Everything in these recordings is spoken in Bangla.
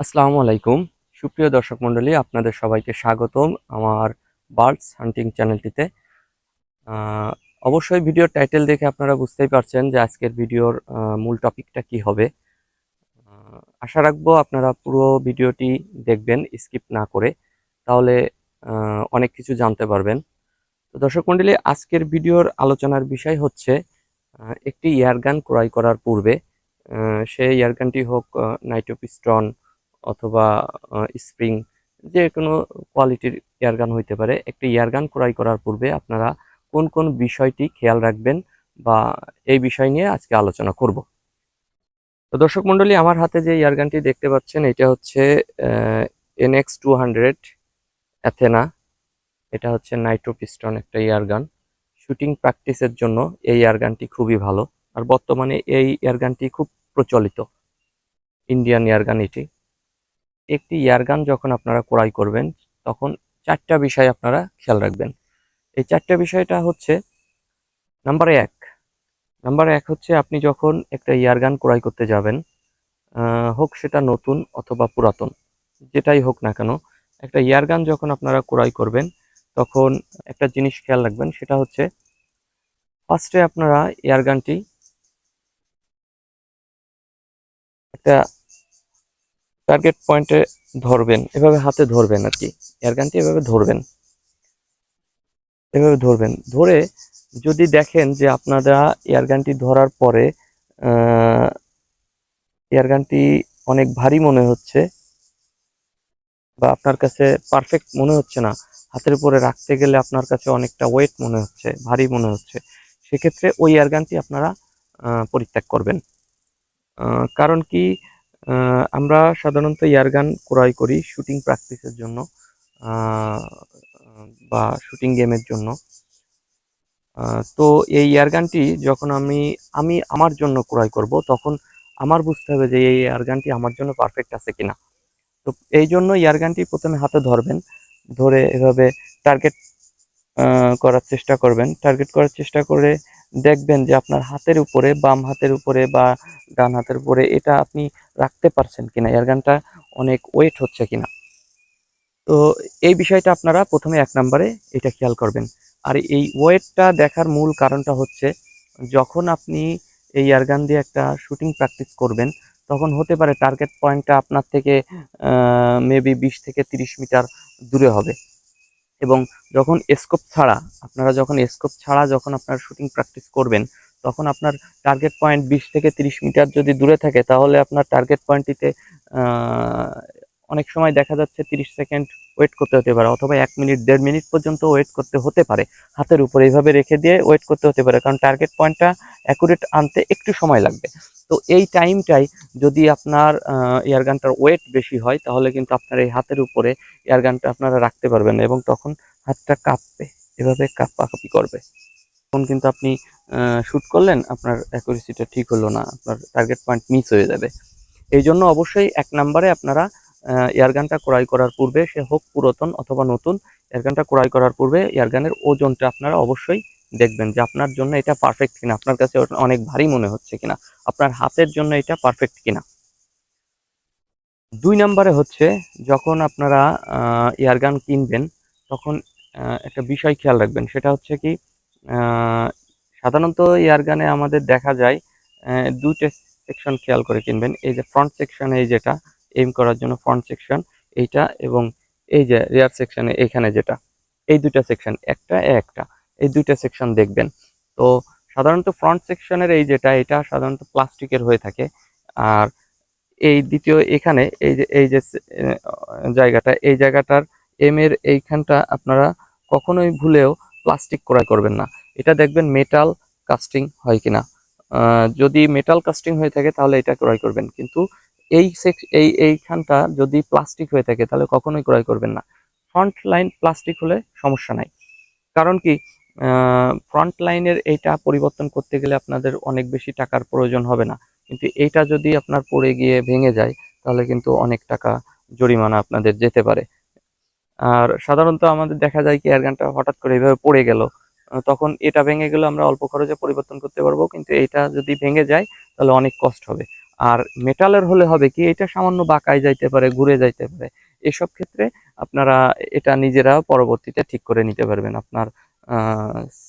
আসসালামু আলাইকুম। সুপ্রিয় দর্শক মণ্ডলী, আপনাদের সবাইকে স্বাগতম আমার বার্ডস হান্টিং চ্যানেলটিতে। অবশ্যই ভিডিওর টাইটেল দেখে আপনারা বুঝতেই পারছেন যে আজকের ভিডিওর মূল টপিকটা কি হবে। আশা রাখব আপনারা পুরো ভিডিওটি দেখবেন, স্কিপ না করে। তাহলে অনেক কিছু জানতে পারবেন। তো দর্শক মণ্ডলী, আজকের ভিডিওর আলোচনার বিষয় হচ্ছে একটি এয়ারগান ক্রয় করার পূর্বে সেই এয়ারগানটি হোক নাইট্রোপিস্টন অথবা স্প্রিং যে কোনো কোয়ালিটির এয়ারগান হইতে পারে, একটি এয়ারগান ক্রয় করার পূর্বে আপনারা কোন কোন বিষয়টি খেয়াল রাখবেন বা এই বিষয় নিয়ে আজকে আলোচনা করব। তো দর্শক মণ্ডলী, আমার হাতে যে এয়ারগানটি দেখতে পাচ্ছেন, এটা হচ্ছে এনএক্স টু হান্ড্রেড অ্যাথেনা। এটা হচ্ছে নাইট্রোপিস্টন একটা এয়ারগান শুটিং প্র্যাকটিসের জন্য এই এয়ারগানটি খুবই ভালো। আর বর্তমানে এই এয়ারগানটি খুব প্রচলিত। ইন্ডিয়ান এয়ারগান এটি। একটি এয়ারগান যখন আপনারা ক্রয় করবেন, তখন চারটা বিষয় আপনারা খেয়াল রাখবেন। এই চারটা বিষয়টা হচ্ছে নাম্বার এক নাম্বার এক হচ্ছে আপনি যখন একটা এয়ারগান ক্রয় করতে যাবেন হোক সেটা নতুন অথবা পুরাতন, যেটাই হোক না কেন, একটা এয়ারগান যখন আপনারা ক্রয় করবেন, তখন একটা জিনিস খেয়াল রাখবেন, সেটা হচ্ছে ফার্স্টে আপনারা এয়ারগানটি একটা টার্গেট পয়েন্টে ধরবেন, এভাবে হাতে ধরবেন আর কি। এয়ারগানটি এভাবে ধরবেন। এভাবে ধরবেন। ধরে যদি দেখেন যে আপনারা এয়ারগানটি ধরার পরে এয়ারগানটি অনেক ভারী মনে হচ্ছে বা আপনার কাছে পারফেক্ট মনে হচ্ছে না, হাতের উপরে রাখতে গেলে আপনার কাছে অনেকটা ওয়েট মনে হচ্ছে, ভারী মনে হচ্ছে, সেক্ষেত্রে ওই এয়ারগানটি আপনারা পরিত্যাগ করবেন। কারণ কি আমরা সাধারণত এয়ারগান ক্রয় করি শুটিং প্র্যাকটিসের জন্য বা শুটিং গেমের জন্য। তো এই এয়ারগানটি যখন আমি আমি আমার জন্য ক্রয় করব, তখন আমার বুঝতে হবে যে এই এয়ারগানটি আমার জন্য পারফেক্ট আছে কিনা। তো এই জন্য এয়ারগানটি প্রথমে হাতে ধরবেন, ধরে এভাবে টার্গেট করার চেষ্টা করবেন। টার্গেট করার চেষ্টা করে দেখবেন যে আপনার হাতের উপরে, বাম হাতের উপরে বা ডান হাতের উপরে এটা আপনি রাখতে পারছেন কিনা এয়ারগানটা অনেক ওয়েট হচ্ছে কিনা। তো এই বিষয়টা আপনারা প্রথমে এক নম্বরে এটা খেয়াল করবেন। আর এই ওয়েটটা দেখার মূল কারণটা হচ্ছে, যখন আপনি এই এয়ারগান দিয়ে একটা শুটিং প্র্যাকটিস করবেন, তখন হতে পারে টার্গেট পয়েন্টটা আপনার থেকে মেবি বিশ থেকে তিরিশ মিটার দূরে হবে। এবং যখন স্কোপ ছাড়া, আপনারা যখন স্কোপ ছাড়া যখন আপনার শুটিং প্র্যাকটিস করবেন, তখন আপনার টার্গেট পয়েন্ট বিশ থেকে তিরিশ মিটার যদি দূরে থাকে, তাহলে আপনার টার্গেট পয়েন্টটিতে অনেক সময় দেখা যাচ্ছে তিরিশ সেকেন্ড ওয়েট করতে হতে পারে, অথবা এক মিনিট, দেড় মিনিট পর্যন্ত ওয়েট করতে হতে পারে। হাতের উপরে এইভাবে রেখে দিয়ে ওয়েট করতে হতে পারে, কারণ টার্গেট পয়েন্টটা অ্যাকুরেট আনতে একটু সময় লাগবে। তো এই টাইমটাই যদি আপনার এয়ারগানটার ওয়েট বেশি হয়, তাহলে কিন্তু আপনার এই হাতের উপরে এয়ারগানটা আপনারা রাখতে পারবেন এবং তখন হাতটা কাঁপবে, এভাবে কাঁপাকাঁপি করবে। তখন কিন্তু আপনি শ্যুট করলেন, আপনার অ্যাকুরেসিটা ঠিক হলো না, আপনার টার্গেট পয়েন্ট মিস হয়ে যাবে। এই জন্য অবশ্যই এক নম্বরে আপনারা এয়ারগানটা ক্রয় করার পূর্বে সে হোক পুরাতন অথবা নতুন এয়ারগানটা ক্রয় করার পূর্বে এয়ারগানের ওজনটা আপনারা অবশ্যই দেখবেন যে আপনার জন্য এটা পারফেক্ট কিনা, আপনার কাছে অনেক ভারী মনে হচ্ছে কিনা, আপনার হাতের জন্য এটা পারফেক্ট কিনা। দুই নম্বরে হচ্ছে যখন আপনারা এয়ারগান কিনবেন, তখন একটা বিষয় খেয়াল রাখবেন, সেটা হচ্ছে কি সাধারণত এয়ারগানে আমাদের দেখা যায় দুইটা সেকশন খেয়াল করে কিনবেন, এই যে ফ্রন্ট সেকশন এই যেটা এইম করার জন্য ফ্রন্ট সেকশন এইটা এবং এই যে রিয়ার সেকশনে এখানে যেটা, এই দুইটা সেকশন একটা একটা, এই দুইটা সেকশন দেখবেন। তো সাধারণত ফ্রন্ট সেকশনের এই যেটা, এটা সাধারণত প্লাস্টিকের হয়ে থাকে। আর এই দ্বিতীয় এখানে এই যে এই যে জায়গাটা, এই জায়গাটার এম এর এইখানটা আপনারা কখনোই ভুলেও প্লাস্টিক ক্রয় করবেন না। এটা দেখবেন মেটাল কাস্টিং হয় কিনা। যদি মেটাল কাস্টিং হয়ে থাকে তাহলে এটা ক্রয় করবেন। কিন্তু এই এই, এইখানটা যদি প্লাস্টিক হয়ে থাকে, তাহলে কখনোই ক্রয় করবেন না। ফ্রন্ট লাইন প্লাস্টিক হলে সমস্যা নাই। কারণ কি ফ্রন্ট লাইনের এইটা পরিবর্তন করতে গেলে আপনাদের অনেক বেশি টাকার প্রয়োজন হবে না। কিন্তু এইটা যদি আপনার পড়ে গিয়ে ভেঙে যায়, তাহলে কিন্তু অনেক টাকা জরিমানা আপনাদের যেতে পারে। আর সাধারণত আমাদের দেখা যায় কি এয়ারগানটা হঠাৎ করে এইভাবে পড়ে গেল তখন এটা ভেঙে গেলে আমরা অল্প খরচে পরিবর্তন করতে পারব। কিন্তু এইটা যদি ভেঙে যায়, তাহলে অনেক কষ্ট হবে। আর মেটালের হলে হবে কি, এটা সামান্য বাঁকায় যাইতে পারে ঘুরে যাইতে পারে। এসব ক্ষেত্রে আপনারা এটা নিজেরা পরবর্তীতে ঠিক করে নিতে পারবেন। আপনার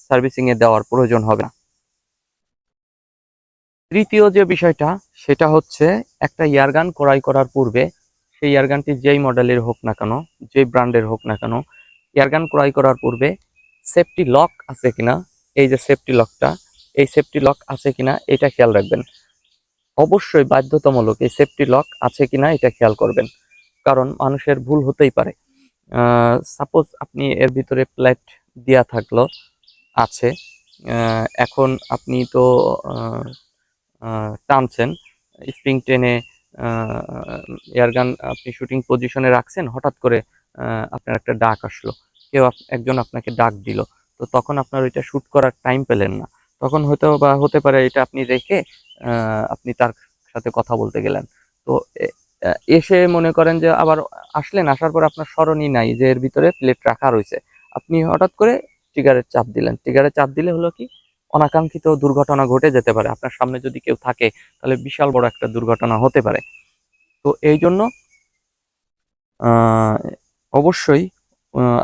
সার্ভিসিং এ দেওয়ার প্রয়োজন হবে না। তৃতীয় যে বিষয়টা, সেটা হচ্ছে একটা ইয়ারগান ক্রয় করার পূর্বে, সেই ইয়ারগানটি যেই মডেলের হোক না কেন, যেই ব্র্যান্ডের হোক না কেন, ইয়ারগান ক্রয় করার পূর্বে সেফটি লক আছে কিনা, এই যে সেফটি লকটা, এই সেফটি লক আছে কিনা, এটা খেয়াল রাখবেন। অবশ্যই বাধ্যতামূলক এই সেফটি লক আছে কিনা এটা খেয়াল করবেন। কারণ মানুষের ভুল হতেই পারে। সাপোজ আপনি এর ভিতরে প্লেট দেয়া থাকল, আছে এখন আপনি তো টানছেন স্প্রিং টেনে এয়ারগান আপনি শুটিং পজিশনে রাখছেন, হঠাৎ করে আপনার একটা ডাক আসলো। কেউ একজন আপনাকে ডাক দিল। তো তখন আপনার ওইটা শ্যুট করার টাইম পেলেন না। তখন হয়তো বা হতে পারে এটা আপনি রেখে আপনি তার সাথে কথা বলতে গেলেন। তো এসে মনে করেন যে আবার আসলেন, আসার পর আপনার স্মরণই নাই যে এর ভিতরে প্লেট রাখা রয়েছে। আপনি হঠাৎ করে ট্রিগারের চাপ দিলেন। ট্রিগারের চাপ দিলে হলো কি, অনাকাঙ্ক্ষিত দুর্ঘটনা ঘটে যেতে পারে। আপনার সামনে যদি কেউ থাকে, তাহলে বিশাল বড় একটা দুর্ঘটনা হতে পারে। তো এই জন্য অবশ্যই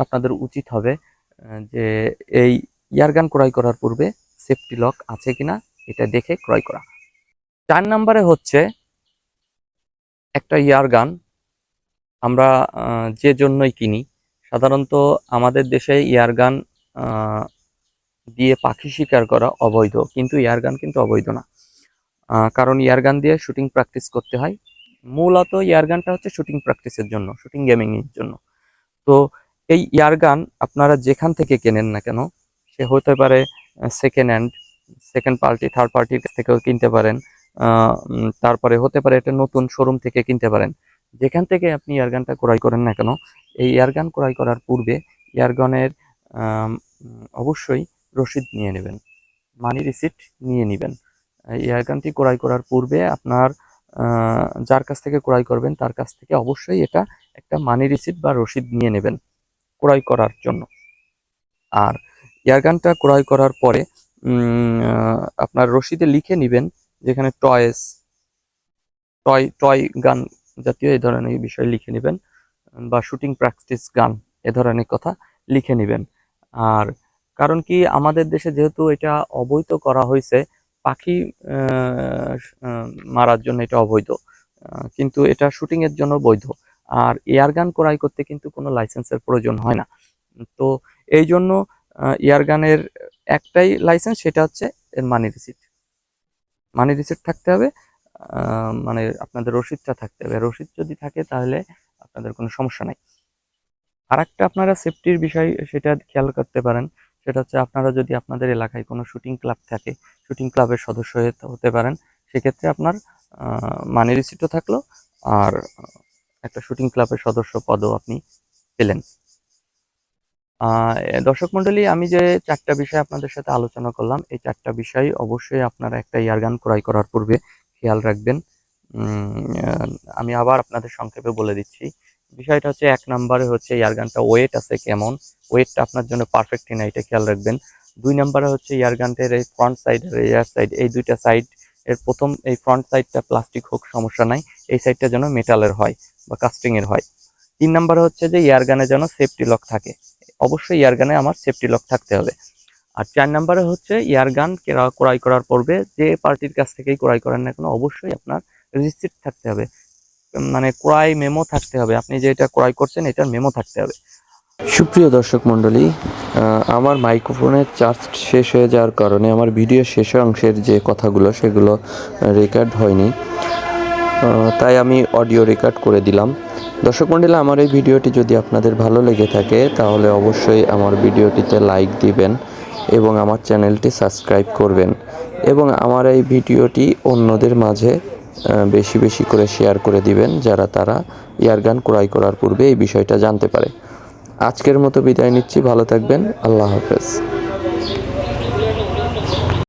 আপনাদের উচিত হবে যে এই ইয়ারগান ক্রয় করার পূর্বে সেফটি লক আছে কিনা, এটা দেখে ক্রয় করা। চার নম্বরে হচ্ছে একটা ইয়ার গান। আমরা যে জন্যই কিনি, সাধারণত আমাদের দেশে ইয়ারগান দিয়ে পাখি শিকার করা অবৈধ, কিন্তু ইয়ার গান কিন্তু অবৈধ না। কারণ কারণ ইয়ারগান দিয়ে শুটিং প্র্যাকটিস করতে হয়। মূলত ইয়ার গানটা হচ্ছে শুটিং প্র্যাকটিসের জন্য, শুটিং গেমিংয়ের জন্য। তো এই ইয়ার গান আপনারা যেখান থেকে কেনেন না কেন, সে হতে পারে second hand second party third পার্টির কাছ থেকেও কিনতে পারেন। তারপরে হতে পারে এটা নতুন শোরুম থেকে কিনতে পারেন। যেখান থেকে আপনি ইয়ারগানটা ক্রয় করেন না কেন এই ইয়ারগান ক্রয় করার পূর্বে উম, অবশ্যই রসিদ নিয়ে নেবেন মানি রিসিট নিয়ে নেবেন। ইয়ারগানটি ক্রয় করার পূর্বে আপনার যার কাছ থেকে ক্রয় করবেন তার কাছ থেকে অবশ্যই এটা একটা মানি রিসিট বা রসিদ নিয়ে নেবেন ক্রয় করার জন্য। আর ইয়ারগানটা ক্রয় করার পরে আপনার রসিদে লিখে নেবেন যেখানে টয়েস, টয় টয় গান জাতীয় এই ধরনের বিষয় লিখে নেবেন বা শুটিং প্র্যাকটিস গান এ ধরনের কথা লিখে নেবেন। আর কারণ কি আমাদের দেশে যেহেতু এটা অবৈধ করা হয়েছে, পাখি মারার জন্য এটা অবৈধ। কিন্তু এটা শুটিং এর জন্য বৈধ। আর এয়ার গান ক্রয় করতে কিন্তু কোনো লাইসেন্সের প্রয়োজন হয় না। তো এই জন্য এয়ার গানের একটাই লাইসেন্স সেটা হচ্ছে এর মানি রিসিট মানি রিসিট থাকতে হবে মানে আপনাদের রসিদটা থাকতে হবে। রসিদ যদি থাকে তাহলে আপনাদের কোনো সমস্যা নাই। আর একটা আপনারা সেফটির বিষয় সেটা খেয়াল করতে পারেন, সেটা হচ্ছে আপনারা যদি আপনাদের এলাকায় কোনো শুটিং ক্লাব থাকে শুটিং ক্লাবের সদস্য হতে- পারেন, সেক্ষেত্রে আপনার মানি রিসিটও থাকল, আর একটা শুটিং ক্লাবের সদস্য পদও আপনি পেলেন। দর্শক মন্ডলী, আমি যে চারটা বিষয় আপনাদের সাথে আলোচনা করলাম, এই চারটা বিষয় অবশ্যই আপনারা একটা ইয়ারগান ক্রয় করার পূর্বে খেয়াল রাখবেন। আমি আবার আপনাদের সংক্ষেপে বলে দিচ্ছি। বিষয়টা হচ্ছে এক নম্বরে হচ্ছে ইয়ারগানটা ওয়েট আছে কেমন? ওয়েটটা আপনার জন্য পারফেক্ট কিনা এটা খেয়াল রাখবেন। দুই নম্বরে হচ্ছে ইয়ারগানটার এই ফ্রন্ট সাইড আর এয়ার সাইড এই দুইটা সাইড এর প্রথম, এই ফ্রন্ট সাইডটা প্লাস্টিক হোক, সমস্যা নাই, এই সাইডটা যেন মেটালের হয় বা কাস্টিংয়ের হয়। তিন নম্বরে হচ্ছে যে ইয়ারগানে যেন সেফটি লক থাকে। অবশ্যই ইয়ারগানে আমার সেফটি লক থাকতে হবে। আর চার নম্বরে হচ্ছে ইয়ারগান ক্রয় করার পূর্বে যে পার্টির কাছ থেকেই ক্রয় করেন না কেন, অবশ্যই আপনার রিসিপ্ট থাকতে হবে। মানে ক্রয় মেমো থাকতে হবে। আপনি যেটা ক্রয় করছেন, এটার মেমো থাকতে হবে। সুপ্রিয় দর্শক মণ্ডলী আমার মাইক্রোফোনের চার্জ শেষ হয়ে যাওয়ার কারণে আমার ভিডিও শেষ অংশের যে কথাগুলো, সেগুলো রেকর্ড হয়নি। তাই আমি অডিও রেকর্ড করে দিলাম। দর্শক মণ্ডলী আমার এই ভিডিওটি যদি আপনাদের ভালো লেগে থাকে, তাহলে অবশ্যই আমার ভিডিওটিতে লাইক দিবেন এবং আমার চ্যানেলটি সাবস্ক্রাইব করবেন এবং আমার এই ভিডিওটি অন্যদের মাঝে বেশি বেশি করে শেয়ার করে দিবেন যারা তারা ইয়ারগান ক্রয় করার পূর্বে এই বিষয়টা জানতে পারে। আজকের মতো বিদায় নিচ্ছি, ভালো থাকবেন, আল্লাহ হাফেজ।